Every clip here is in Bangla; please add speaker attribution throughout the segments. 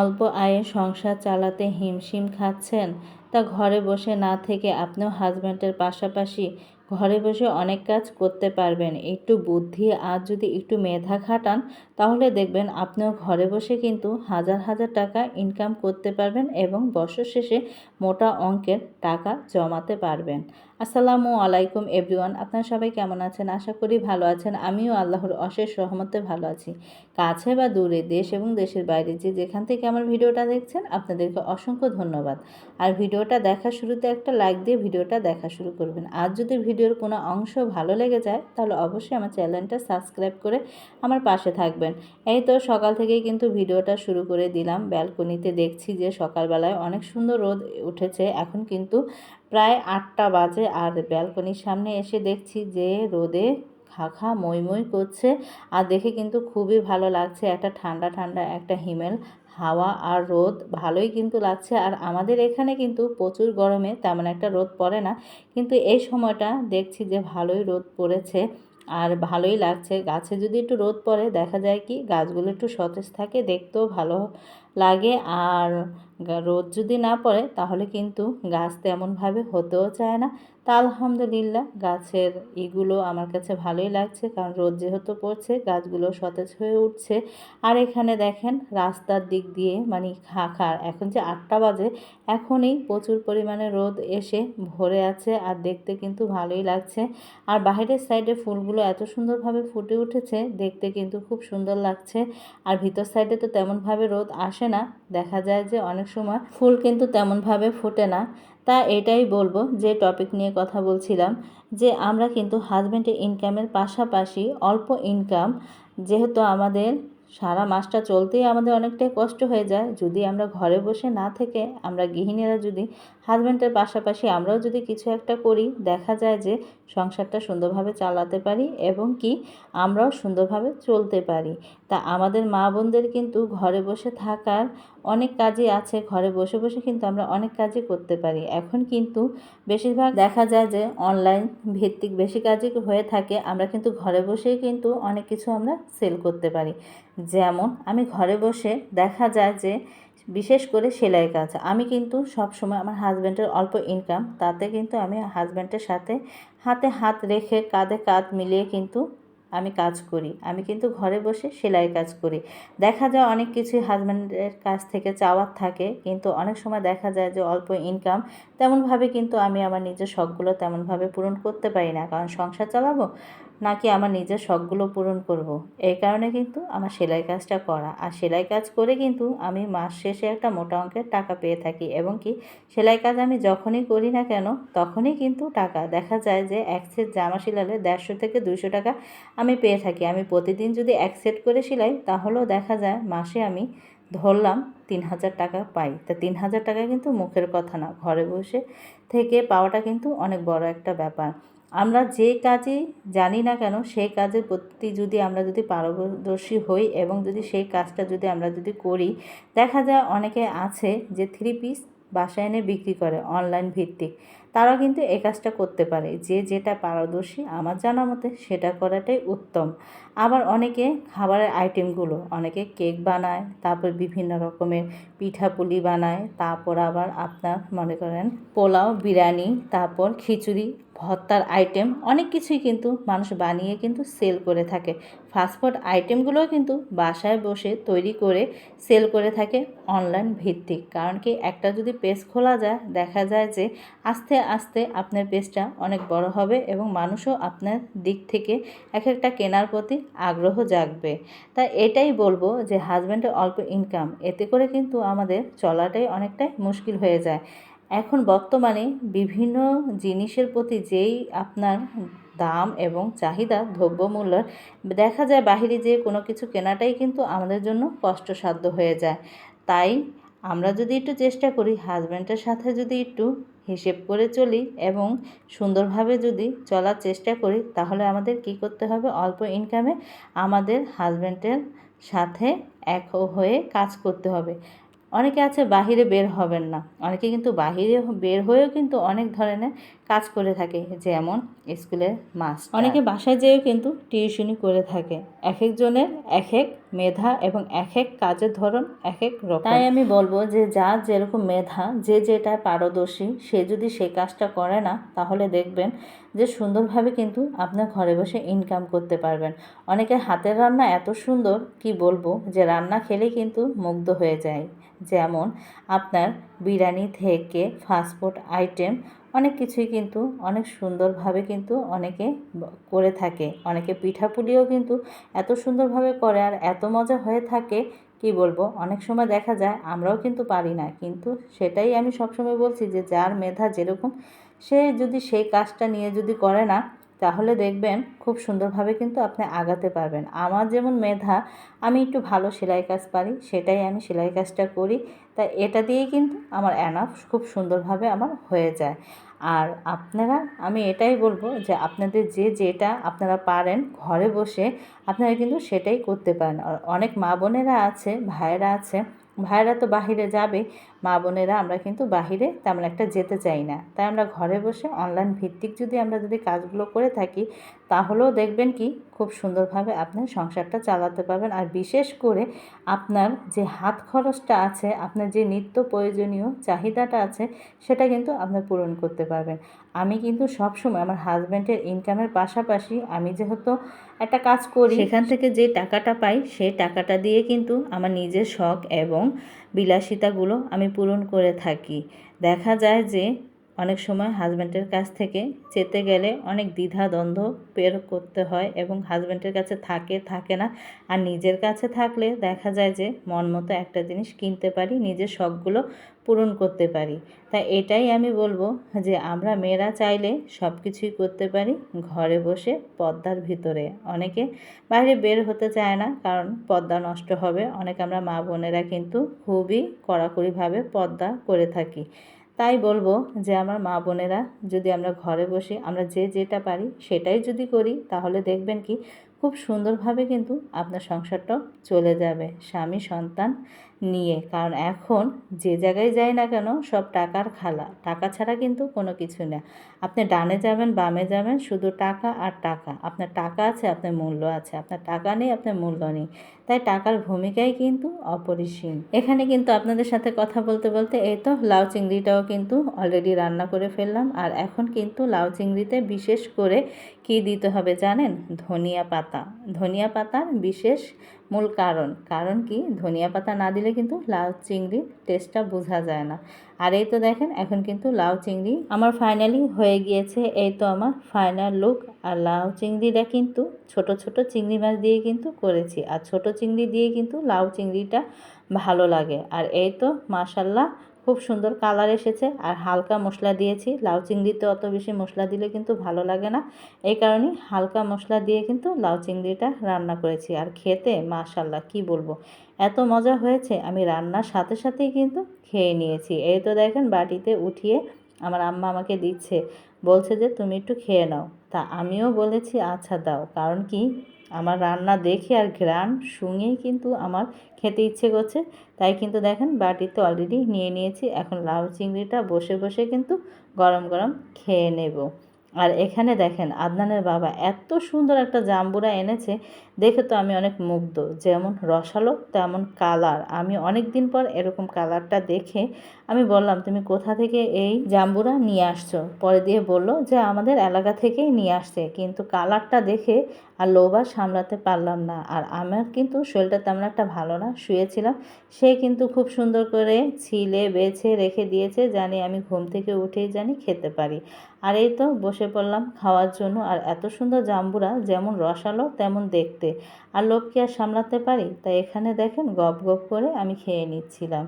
Speaker 1: অল্প আয়ে সংসার চালাতে হিমশিম খাচ্ছেন, তা ঘরে বসে না থেকে আপনিও হাজব্যান্ডের পাশাপাশি ঘরে বসে অনেক কাজ করতে পারবেন। একটু বুদ্ধি আর যদি একটু মেধা খাটান, তাহলে দেখবেন আপনিও ঘরে বসে কিন্তু হাজার হাজার টাকা ইনকাম করতে পারবেন এবং বছর শেষে মোটা অঙ্কের টাকা জমাতে পারবেন। আসসালামু আলাইকুম এভরিওয়ান, আপনারা সবাই কেমন আছেন? আশা করি ভালো আছেন। আমিও আল্লাহর অশেষ রহমতে ভালো আছি। কাছে বা দূরে, দেশ এবং দেশের বাইরে যে যেখান থেকে আমার ভিডিওটা দেখছেন, আপনাদেরকে অসংখ্য ধন্যবাদ। আর ভিডিওটা দেখা শুরুতে একটা লাইক দিয়ে ভিডিওটা দেখা শুরু করবেন। আর যদি ভিডিওর কোনো অংশ ভালো লেগে যায়, তাহলে অবশ্যই আমার চ্যানেলটা সাবস্ক্রাইব করে আমার পাশে থাকবেন। এই তো সকাল থেকেই কিন্তু ভিডিওটা শুরু করে দিলাম। ব্যালকনিতে দেখছি যে সকালবেলায় অনেক সুন্দর রোদ উঠেছে। এখন কিন্তু প্রায় আটটা বাজে আর ব্যালকনির সামনে এসে দেখছি যে রোদে খা খা মই মই করছে আর দেখে কিন্তু খুবই ভালো লাগছে। একটা ঠান্ডা ঠান্ডা, একটা হিমেল, হাওয়া আর রোদ। ভালোই কিন্তু লাগছে আর আমাদের এখানে কিন্তু প্রচুর গরমে তেমন একটা রোদ পড়ে না। কিন্তু এই সময়টা দেখছি যে ভালোই রোদ পড়েছে আর ভালোই লাগছে। গাছে যদি একটু রোদ পড়ে দেখা যায় কি গাছগুলো একটু সতেজ থাকে, দেখতেও ভালো লাগে। আর রোদ যদি না পড়ে, তাহলে কিন্তু গাছ তেমনভাবে হতেও চায় না। তা আলহামদুলিল্লাহ, গাছের ইগুলো আমার কাছে ভালোই লাগছে, কারণ রোদ যেহেতু পড়ছে, গাছগুলো সতেজ হয়ে উঠছে। আর এখানে দেখেন, রাস্তার দিক দিয়ে মানে খাখার এখন যে আটটা বাজে, এখনই প্রচুর পরিমাণে রোদ এসে ভরে আছে আর দেখতে কিন্তু ভালোই লাগছে। আর বাইরের সাইডে ফুলগুলো এত সুন্দরভাবে ফুটে উঠেছে, দেখতে কিন্তু খুব সুন্দর লাগছে। আর ভিতর সাইডে তো তেমনভাবে রোদ আসে না। দেখা যায় যে অনেক সময় ফুল কিন্তু তেমনভাবে ফোটে না। তা এটাই বলব যে টপিক নিয়ে কথা বলছিলাম যে আমরা কিন্তু হাজব্যান্ডের ইনকামের পাশাপাশি অল্প ইনকাম যেহেতু আমাদের সারা মাসটা চলতেই আমাদের অনেকটাই কষ্ট হয়ে যায়। যদি আমরা ঘরে বসে না থেকে আমরা গৃহিণীরা যদি হাজব্যান্ডের পাশাপাশি আমরাও যদি কিছু একটা করি, দেখা যায় যে সংসারটা সুন্দরভাবে চালাতে পারি এবং কি আমরাও সুন্দরভাবে চলতে পারি। তা আমাদের মা বোনদের কিন্তু ঘরে বসে থাকার অনেক কাজই আছে, ঘরে বসে বসে কিন্তু আমরা অনেক কাজই করতে পারি। এখন কিন্তু বেশিরভাগ দেখা যায় যে অনলাইন ভিত্তিক বেশি কাজই হয়ে থাকে, আমরা কিন্তু ঘরে বসেই কিন্তু অনেক কিছু আমরা সেল করতে পারি। যেমন, আমি ঘরে বসে দেখা যায় যে, বিশেষ করে সেলাই কাজ। আমি কিন্তু সব সময় আমার হাজব্যান্ডের অল্প ইনকাম তাতে কিন্তু আমি হাজব্যান্ডের সাথে হাতে হাত রেখে কাঁধে কাঁধ মিলিয়ে কিন্তু আমি কাজ করি। আমি কিন্তু ঘরে বসে সেলাই কাজ করি। দেখা যায় অনেক কিছুই হাজব্যান্ডের কাছ থেকে চাওয়ার থাকে, কিন্তু অনেক সময় দেখা যায় যে, অল্প ইনকাম তেমনভাবে কিন্তু আমি আমার নিজের শখগুলো তেমনভাবে পূরণ করতে পারি না। কারণ সংসার চালাবো? নাকি আমার নিজের শখগুলো পূরণ করব। এই কারণে কিন্তু আমার সেলাই কাজটা করা। আর সেলাই কাজ করে কিন্তু আমি মাস শেষে একটা মোটা অঙ্কের টাকা পেয়ে থাকি এবং কি সেলাই কাজ আমি যখনই করি না কেন, তখনই কিন্তু টাকা। দেখা যায় যে এক সেট জামা শিলালে দেড়শো থেকে দুইশো টাকা আমি পেয়ে থাকি। আমি প্রতিদিন যদি এক সেট করে সিলাই, তাহলেও দেখা যায় মাসে আমি ধরলাম তিন হাজার টাকা পাই। তা তিন হাজার টাকা কিন্তু মুখের কথা না, ঘরে বসে থেকে পাওয়াটা কিন্তু অনেক বড় একটা ব্যাপার। আমরা যে কাজে জানি না কেন, সেই কাজের প্রতি যদি আমরা যদি পারদর্শী হই এবং যদি সেই কাজটা যদি আমরা যদি করি, দেখা যায় অনেকে আছে যে থ্রি পিস বাসায় এনে বিক্রি করে অনলাইন ভিত্তিক। তারা কিন্তু এই কাজটা করতে পারে। যে যেটা পারদর্শী, আমার জানা মতে সেটা করাটাই উত্তম। আবার অনেকে খাবারের আইটেমগুলো অনেকে কেক বানায়, তারপর বিভিন্ন রকমের পিঠাপুলি বানায়, তারপর আবার আপনার মনে করেন পোলাও, বিরিয়ানি, তারপর খিচুড়ি, ভর্তার আইটেম অনেক কিছুই কিন্তু মানুষ বানিয়ে কিন্তু সেল করে থাকে। ফাস্টফুড আইটেমগুলোও কিন্তু বাসায় বসে তৈরি করে সেল করে থাকে অনলাইন ভিত্তিক। কারণ কি? একটা যদি পেজ খোলা যায়, দেখা যায় যে আস্তে আস্তে আপনার পেজটা অনেক বড় হবে এবং মানুষও আপনার দিক থেকে এক একটা কেনার প্রতি আগ্রহ জাগবে। তা এটাই বলব যে হাজব্যান্ডের অল্প ইনকাম এতে করে কিন্তু আমাদের চলাটাই অনেকটাই মুশকিল হয়ে যায়। এখন বর্তমানে বিভিন্ন জিনিসের প্রতি যেই আপনার দাম এবং চাহিদা দ্রব্যমূল্যের, দেখা যায় বাহিরে যে কোনো কিছু কেনাটাই কিন্তু আমাদের জন্য কষ্টসাধ্য হয়ে যায়। তাই আমরা যদি একটু চেষ্টা করি হাজব্যান্ডের সাথে যদি একটু হিসেব করে চলি এবং সুন্দরভাবে যদি চলার চেষ্টা করি, তাহলে আমাদের কি করতে হবে? অল্প ইনকামে আমাদের হাজব্যান্ডের সাথে এক হয়ে কাজ করতে হবে। অনেকে আছে বাহিরে বের হবেন না। অনেকে কিন্তু বাহিরে বের হয়েও কিন্তু অনেক ধরনের কাজ করে থাকে যেমন স্কুলের মাস অনেকে বাসায় যেয়েও কিন্তু টিউশনি করে থাকে। এক একজনের এক এক মেধা এবং এক এক কাজের ধরন এক এক রকম। তাই আমি বলব যে যার যেরকম মেধা যে যেটা পারদর্শী সে যদি সেই কাজটা করে না তাহলে দেখবেন যে সুন্দরভাবে কিন্তু আপনার ঘরে বসে ইনকাম করতে পারবেন। অনেকের হাতের রান্না এত সুন্দর কি বলব? যে রান্না খেলেই কিন্তু মুগ্ধ হয়ে যায়। যেমন আপনার বিরিয়ানি থেকে ফাস্টফুড আইটেম অনেক কিছুই কিন্তু অনেক সুন্দরভাবে কিন্তু অনেকে করে থাকে। অনেকে পিঠাপুলিও কিন্তু এত সুন্দরভাবে করে আর এত মজা হয়ে থাকে, কি বলব? অনেক সময় দেখা যায় আমরাও কিন্তু পারি না। কিন্তু সেটাই আমি সবসময় বলছি যে, যার মেধা যেরকম, সে যদি সেই কাজটা নিয়ে যদি করে না তাহলে দেখবেন খুব সুন্দরভাবে কিন্তু আপনি আগাতে পারবেন। আমার যেমন মেধা, আমি একটু ভালো সেলাই কাজ পারি, সেটাই আমি সেলাই কাজটা করি। তাই এটা দিয়েই কিন্তু আমার অ্যানাফ খুব সুন্দরভাবে আমার হয়ে যায়। আর আপনারা, আমি এটাই বলব যে আপনাদের যে যেটা আপনারা পারেন ঘরে বসে, আপনারা কিন্তু সেটাই করতে পারেন। আর অনেক মা বোনেরা আছে, ভাইয়েরা আছে ভাইয়েরা তো বাহিরে যাবে, মা বোনেরা, আমরা কিন্তু বাহিরে তেমন একটা যেতে চাই না। তাই আমরা ঘরে বসে অনলাইন ভিত্তিক যদি আমরা যদি কাজগুলো করে থাকি, তাহলেও দেখবেন কি, খুব সুন্দরভাবে আপনার সংসারটা চালাতে পারবেন। আর বিশেষ করে আপনার যে হাত খরচটা আছে, আপনার যে নিত্য প্রয়োজনীয় চাহিদাটা আছে, সেটা কিন্তু আপনার পূরণ করতে পারবেন। আমি কিন্তু সবসময় আমার হাজব্যান্ডের ইনকামের পাশাপাশি আমি যেহেতু একটা কাজ করি, সেখান থেকে যে টাকাটা পাই, সেই টাকাটা দিয়ে কিন্তু আমার নিজের শখ এবং বিলাসিতাগুলো আমি পূরণ করে থাকি। দেখা যায় যে অনেক সময় হাজব্যান্ডের কাছ থেকে যেতে গেলে অনেক দ্বিধা দ্বন্দ্ব বের করতে হয় এবং হাজব্যান্ডের কাছে থাকে থাকে না। আর নিজের কাছে থাকলে দেখা যায় যে মন মতো একটা জিনিস কিনতে পারি, নিজের শখগুলো পূরণ করতে পারি। তাই এটাই আমি বলব যে আমরা মেয়েরা চাইলে সব কিছুই করতে পারি ঘরে বসে পর্দার ভিতরে। অনেকে বাইরে বের হতে চায় না কারণ পর্দা নষ্ট হবে। অনেক আমরা মা বোনেরা কিন্তু খুবই কড়াকড়িভাবে পর্দা করে থাকি। তাই বলব যে আমার মা বোনেরা যদি আমরা ঘরে বসে আমরা যে যেটা পারি সেটাই যদি করি, তাহলে দেখবেন কি খুব সুন্দরভাবে কিন্তু আপনার সংসারটাও চলে যাবে স্বামী সন্তান নিয়ে। কারণ এখন যে জায়গায় যাই না কেন সব টাকার খালা। টাকা ছাড়া কিন্তু কোনো কিছু না। আপনি ডানে যাবেন, বামে যাবেন, শুধু টাকা আর টাকা। আপনার টাকা আছে, আপনার মূল্য আছে। আপনার টাকা নেই, আপনার মূল্য নেই। তাই টাকার ভূমিকাই কিন্তু অপরিসীম। এখানে কিন্তু আপনাদের সাথে কথা বলতে বলতে এই তো লাউ চিংড়িটাও কিন্তু অলরেডি রান্না করে ফেললাম। আর এখন কিন্তু লাউ চিংড়িতে বিশেষ করে কি দিতে হবে জানেন? ধনিয়া পাতা। ধনিয়া পাতার বিশেষ মূল কারণ। কারণ কি? ধনিয়া পাতা না দিলে কিন্তু লাউ চিংড়ির টেস্টটা বোঝা যায় না। আর এই তো দেখেন, এখন কিন্তু লাউ চিংড়ি আমার ফাইনালি হয়ে গিয়েছে। এই তো আমার ফাইনাল লুক আর লাউ চিংড়িটা কিন্তু ছোট ছোট চিংড়ি মাছ দিয়ে কিন্তু করেছি। আর ছোট চিংড়ি দিয়ে কিন্তু লাউ চিংড়িটা ভালো লাগে। আর এই তো মাসাল্লাহ খুব সুন্দর কালার এসেছে আর হালকা মশলা দিয়েছি। লাউ চিংড়িতে অত বেশি মশলা দিলে কিন্তু ভালো লাগে না। এই কারণেই হালকা মশলা দিয়ে কিন্তু লাউ চিংড়িটা রান্না করেছি। আর খেতে মাশাল্লাহ কি বলব? এত মজা হয়েছে, আমি রান্নার সাথে সাথেই কিন্তু খেয়ে নিয়েছি। এই তো দেখেন বাটিতে উঠিয়ে আমার আম্মা আমাকে দিচ্ছে। বলছে যে, তুমি একটু খেয়ে নাও। তা আমিও বলেছি আচ্ছা দাও। কারণ কি? আমার রান্না দেখে আর ঘ্রাণ, শুঙেই কিন্তু আমার খেতে ইচ্ছে করছে। তাই কিন্তু দেখেন, বাটিতে অলরেডি নিয়ে নিয়েছি। এখন লাউ চিংড়িটা বসে বসে কিন্তু গরম গরম খেয়ে নেব। আর এখানে দেখেন আদনানের বাবা এত সুন্দর একটা জাম্বুরা এনেছে, দেখে তো আমি অনেক মুগ্ধ। যেমন রসালো, তেমন কালার। আমি অনেক দিন পর এরকম কালারটা দেখে আমি বললাম, তুমি কোথা থেকে এই জাম্বুরা নিয়ে আসছো? পরে দিয়ে বলল যে, আমাদের এলাকা থেকেই নিয়ে আসছে। কিন্তু কালারটা দেখে আর লোভা সামলাতে পারলাম না। আর আমার কিন্তু শরীরটা তেমন একটা ভালো না। শুয়েছিলাম। সে কিন্তু খুব সুন্দর করে ছিলে, বেছে, রেখে দিয়েছে। জানি আমি ঘুম থেকে উঠেই জানি খেতে পারি। আর এই তো বসে পড়লাম খাওয়ার জন্য। আর এত সুন্দর জাম্বুরা যেমন রসালো, তেমন দেখতে। আর লোভ কি আর সামলাতে পারি? তাই এখানে দেখেন গপ গপ করে আমি খেয়ে নিচ্ছিলাম।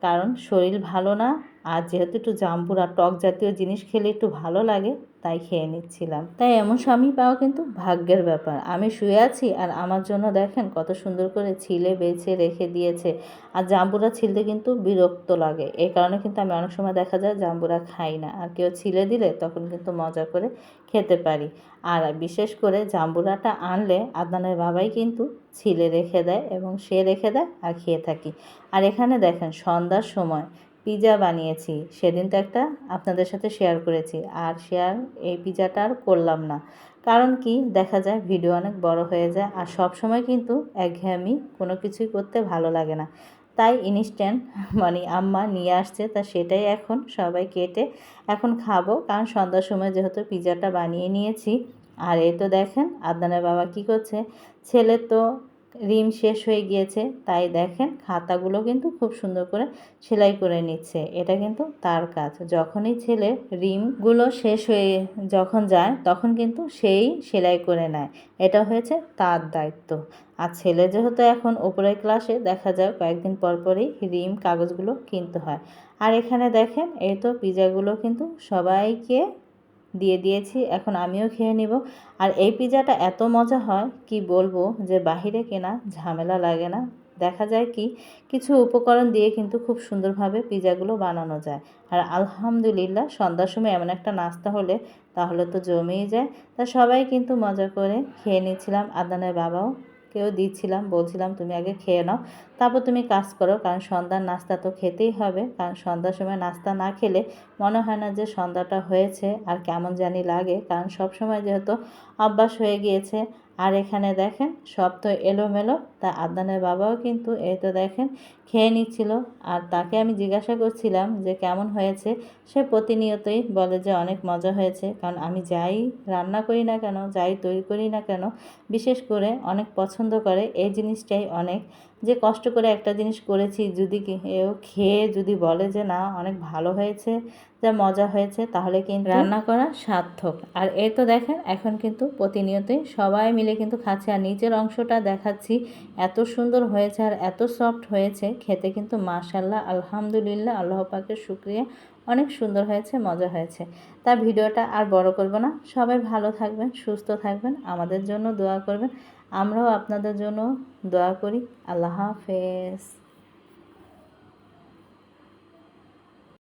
Speaker 1: কারণ শরীর ভালো না। আর যেহেতু একটু জাম্বুরা, টক জাতীয় জিনিস খেলে একটু ভালো লাগে। তাই খেয়ে নিচ্ছিলাম। তাই এমন স্বামী পাওয়া কিন্তু ভাগ্যের ব্যাপার। আমি শুয়ে আছি আর আমার জন্য দেখেন কত সুন্দর করে ছিলে বেছে রেখে দিয়েছে। আর জাম্বুরা ছিলতে কিন্তু বিরক্ত লাগে। এই কারণে কিন্তু আমি অনেক সময় দেখা যায় জাম্বুরা খাই না। আর কেউ ছিলে দিলে তখন কিন্তু মজা করে খেতে পারি। আর বিশেষ করে জাম্বুরাটা আনলে আদনানের বাবাই কিন্তু ছিলে রেখে দেয় এবং সে রেখে দেয় আর খেয়ে থাকি। আর এখানে দেখেন সন্ধ্যার সময় পিজা বানিয়েছি। সেদিন তো একটা আপনাদের সাথে শেয়ার করেছি। আর শেয়ার এই পিজাটা আর করলাম না। কারণ কি? দেখা যায় ভিডিও অনেক বড় হয়ে যায় আর সব সময় কিন্তু একঘেয়েমি কোনো কিছুই করতে ভালো লাগে না। তাই ইনস্ট্যান্ট মানে আম্মা নিয়ে আসছে তা সেটাই এখন সবাই কেটে এখন খাব। কারণ সন্ধ্যার সময় যেহেতু পিজাটা বানিয়ে নিয়েছি। আর এই তো দেখেন, আদনানের বাবা কি করছে? ছেলে তো রিম শেষ হয়ে গিয়েছে, তাই দেখেন খাতাগুলো কিন্তু খুব সুন্দর করে সেলাই করে নিচ্ছে। এটা কিন্তু তার কাজ। যখনই ছেলে রিমগুলো শেষ হয়ে যখন যায়, তখন কিন্তু সেই সেলাই করে নেয়। এটা হয়েছে তার দায়িত্ব। আর ছেলে যেহেতু এখন ওপরের ক্লাসে দেখা যায় কয়েকদিন পর পরই রিম কাগজগুলো কিনতে হয়। আর এখানে দেখেন, এই তো পিজাগুলো কিন্তু সবাইকে দিয়ে দিয়েছি, এখন আমিও খেয়ে নিব। আর এই পিজাটা এত মজা হয়, কি বলব যে বাহিরে কেনা ঝামেলা লাগে না। দেখা যায় কি, কিছু উপকরণ দিয়ে কিন্তু খুব সুন্দরভাবে পিজাগুলো বানানো যায়। আর আলহামদুলিল্লাহ, সন্ধ্যার সময় এমন একটা নাস্তা হলে তাহলে তো জমেই যায়। তা সবাই কিন্তু মজা করে খেয়ে নিয়েছিলাম, আদানের বাবাও। কেউ দিচ্ছিলাম, বলছিলাম, তুমি আগে খেয়ে নাও। তারপর তুমি কাজ করো, কারণ সন্ধ্যার নাস্তা তো খেতেই হবে। কারণ সন্ধ্যার সময় নাস্তা না খেলে মনে হয় না যে সন্ধ্যাটা হয়েছে, আর কেমন জানি লাগে। কারণ সব সময় যেহেতু অভ্যাস হয়ে গিয়েছে আর এখানে দেখেন, সব তো এলোমেলো। তা আদানের বাবাও কিন্তু এই তো দেখেন, খেয়ে নিচ্ছিল। আর তাকে আমি জিজ্ঞাসা করছিলাম যে কেমন হয়েছে? সে প্রতিনিয়তই বলে যে অনেক মজা হয়েছে। কারণ আমি যাই রান্না করি না কেন, যাই তৈরি করি না কেন, বিশেষ করে অনেক পছন্দ করে। এই জিনিসটাই অনেক। যে কষ্ট করে একটা জিনিস করেছি যদি কেউ খেয়ে যদি বলে যে না, অনেক ভালো হয়েছে, যা মজা হয়েছে, তাহলে কিন্তু রান্না করা সার্থক। আর এই তো দেখেন, এখন কিন্তু প্রতিনিয়তই সবাই মিলে কিন্তু খাচ্ছে। আর নিচের অংশটা দেখাচ্ছি, এত সুন্দর হয়েছে আর এত সফট হয়েছে, খেতে কিন্তু মাশাল্লাহ আলহামদুলিল্লাহ, আল্লাহ পাকের শুক্রিয়া। অনেক সুন্দর হয়েছে, মজা হয়েছে। তা ভিডিওটা আর বড় করব না। সবাই ভালো থাকবেন, সুস্থ থাকবেন, আমাদের জন্য দোয়া করবেন। আমরাও আপনাদের জন্য দোয়া করি। আল্লাহ হাফেজ।